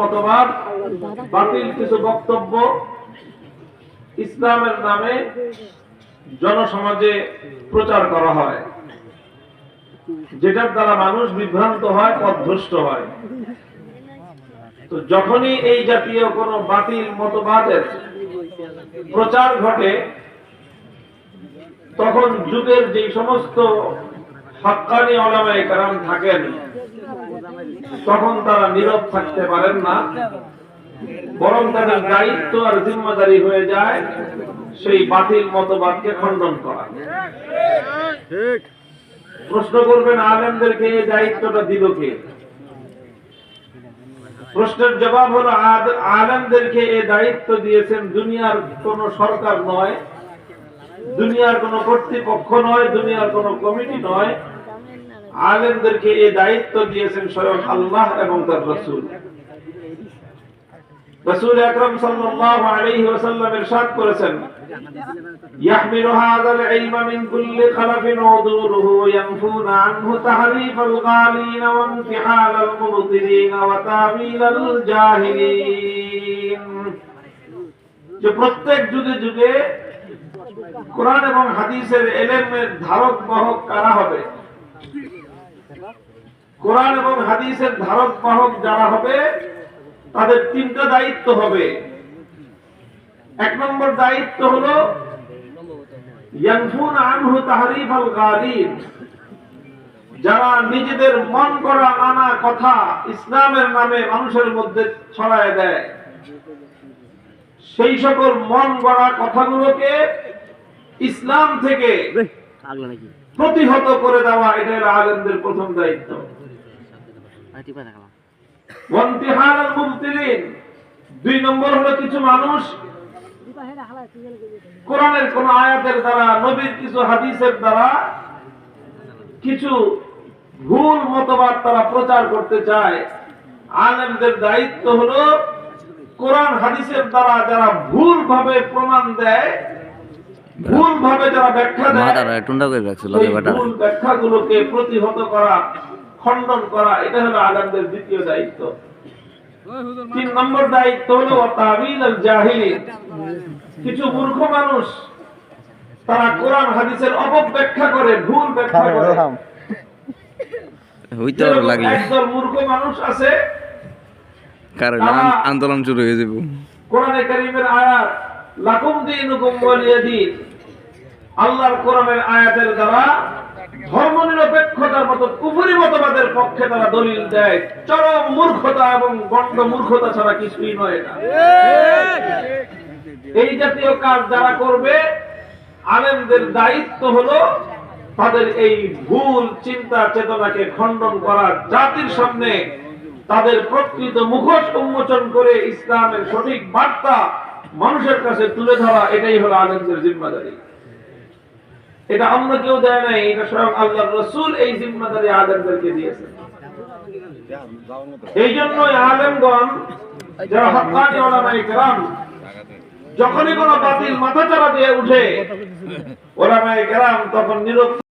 মতবাদ, বাতিল কিছু বক্তব্য ইসলামের নামে জনসমাজে প্রচার করা হয়। যেটার দ্বারা মানুষ বিভ্রান্ত হয়, পথভ্রষ্ট হয়। তো যখনই এই জাতীয় কোনো বাতিল মতবাদের প্রচার ঘটে, তখন যুগের যে সমস্ত হাক্কানি ওলামায়ে কারণ থাকেন তখন তারা নীরব থাকতে পারেন না। বরং তাদের দায়িত্ব আর জিম্মাদারি হয়ে যায় সেই বাতিল মতবাদকে খণ্ডন করা। প্রশ্ন করবেন, আলেমদেরকে এই দায়িত্বটা দিল কে? প্রশ্নের জবাব হলো আলেমদেরকে এই দায়িত্ব দিয়েছেন দুনিয়ার কোন সরকার নয়, দুনিয়ার কোন কর্তৃপক্ষ নয়, দুনিয়ার কোন কমিটি নয়। আলেমদেরকে এই দায়িত্ব দিয়েছেন স্বয়ং আল্লাহ এবং তার রসুল। রসুল আকরম সাল্লাল্লাহু আলাইহি ওয়াসাল্লাম করেছেন, ইয়াহমিলু হাযাল মিন কুল্লি খালাফিন উদুরুহু আনহু তাহরিফাল গালিন ওয়া ওয়া তাবিলাল জাহিলিন। যে প্রত্যেক যুগে যুগে কোরআন এবং হাদিসের এলেমের ধারক বাহক কারা হবে? কোরআন এবং হাদিসের ধারক বাহক যারা হবে, তাদের তিনটা দায়িত্ব হবে। এক নম্বর দায়িত্ব হলো যারা নিজেদের মন করা আনা কথা ইসলামের নামে মানুষের মধ্যে ছড়ায় দেয়, সেই সকল মন গড়া কথাগুলোকে ইসলাম থেকে প্রতিহত করে দেওয়া, এটা হলো আলেমদের প্রথম দায়িত্ব। দুই নম্বর হলো কিছু মানুষ কোরআনের কোন আয়াতের দ্বারা, নবীর কিছু হাদিসের দ্বারা কিছু ভুল মতবাদ তারা প্রচার করতে চায়। আলেমদের দায়িত্ব হলো কোরআন, হাদিসের দ্বারা যারা ভুল ভাবে প্রমাণ দেয় ভুল ভাবে যারা ব্যাখ্যা দেয় সেই ভুল ব্যাখ্যাগুলোকে প্রতিহত করা খণ্ডন করা এটা হলো আলেমদের দ্বিতীয় দায়িত্ব। তিন নম্বর দায়িত্ব হলো তাবিল আল জাহিলিন। কিছু মূর্খ মানুষ তারা কোরআন হাদিসের অপব্যাখ্যা করে ভুল ব্যাখ্যা করে। হইতে আরও লাগলে। একদল মূর্খ মানুষ আছে কারণ আন্দোলন শুরু হয়ে যাব। কোরআনে কারীমের আয়াত লাকুম দীনুকুম ওয়ালিয়া দীন আল্লাহর কোরআনের আয়াতের দ্বারা ধর্ম নিরপেক্ষতার মতো কুফরি মতবাদের পক্ষে তারা দলিল দেয়। চরম মূর্খতা এবং গণ্ড মূর্খতা ছাড়া কিছুই নয় এটা। এই জাতীয় কাজ যারা করবে, আলেমদের দায়িত্ব হলো তাদের এই ভুল চিন্তা চেতনাকে খণ্ডন করা। জাতির সামনে তাদের প্রকৃত মুখোশ উন্মোচন করে ইসলামের সঠিক বার্তা মানুষের কাছে তুলে ধরা, এটাই হলো আলেমদের জিম্মাদারি। এটা অন্য কেউ দেয় নাই, এটা স্বয়ং আল্লাহ রসুল এই জিম্মাদারি আলেমদেরকে দিয়েছেন এই জন্য আলেমগণ, যারা হকানি ওলামাই কেরাম, যখনই কোনো বাতিল মাথা চারা দিয়ে উঠে ওলামাই কেরাম তখন নিরব